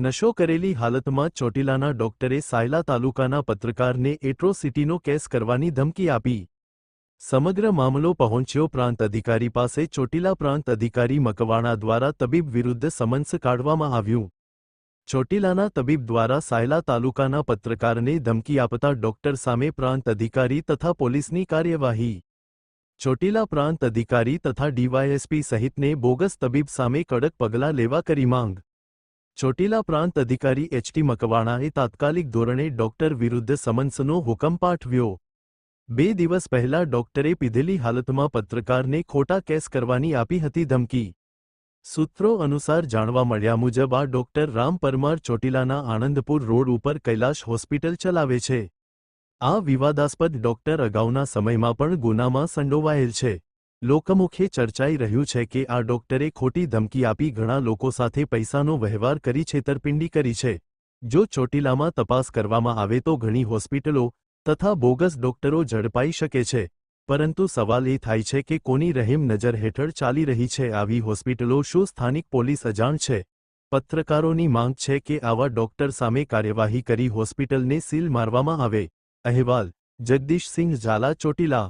નશો કરેલી હાલતમાં ચોટીલાના ડોક્ટરે સાયલા તાલુકાના પત્રકારને એટ્રોસિટીનો કેસ કરવાની ધમકી આપી. સમગ્ર મામલો પહોંચ્યો પ્રાંત અધિકારી પાસે ચોટીલા પ્રાંત અધિકારી મકવાણા દ્વારા તબીબ વિરુદ્ધ સમન્સ કાઢવામાં આવ્યું. ચોટીલાના તબીબ દ્વારા સાયલા તાલુકાના પત્રકારને ધમકી આપતા ડોક્ટર સામે પ્રાંત અધિકારી તથા પોલીસની કાર્યવાહી. ચોટીલા પ્રાંત અધિકારી તથા ડીવાયએસપી સહિતને બોગસ તબીબ સામે કડક પગલાં લેવા કરી માંગ. ચોટીલા પ્રાંત અધિકારી એચટી મકવાણાએ તાત્કાલિક ધોરણે ડોક્ટર વિરુદ્ધ સમન્સનો હુકમ પાઠવ્યો. બે દિવસ પહેલા ડોક્ટરે પીધેલી હાલતમાં પત્રકારને ખોટા કેસ કરવાની આપી હતી ધમકી. સૂત્રો અનુસાર જાણવા મળ્યા મુજબ આ ડોક્ટર રામ પરમાર ચોટીલાના આનંદપુર રોડ ઉપર કૈલાશ હોસ્પિટલ ચલાવે છે. આ વિવાદાસ્પદ ડોક્ટર અગાઉના સમયમાં પણ ગુનામાં સંડોવાયેલ છે. લોકમુખે ચર્ચાઈ રહ્યું છે કે આ ડોક્ટરે ખોટી ધમકી આપી ઘણા લોકો સાથે પૈસાનો વહેવાર કરી છેતરપિંડી કરી છે. જો ચોટીલામાં તપાસ કરવામાં આવે તો ઘણી હોસ્પિટલો તથા બોગસ ડોક્ટરો ઝડપાઈ શકે છે. પરંતુ સવાલ એ થાય છે કે કોની રહેમ નજર હેઠળ ચાલી રહી છે. આવી હોસ્પિટલો શું સ્થાનિક પોલીસ અજાણ છે? પત્રકારોની માંગ છે કે આવા ડોક્ટર સામે કાર્યવાહી કરી હોસ્પિટલને સીલ મારવામાં આવે. અહેવાલ જગદીશસિંહ ઝાલા, ચોટીલા.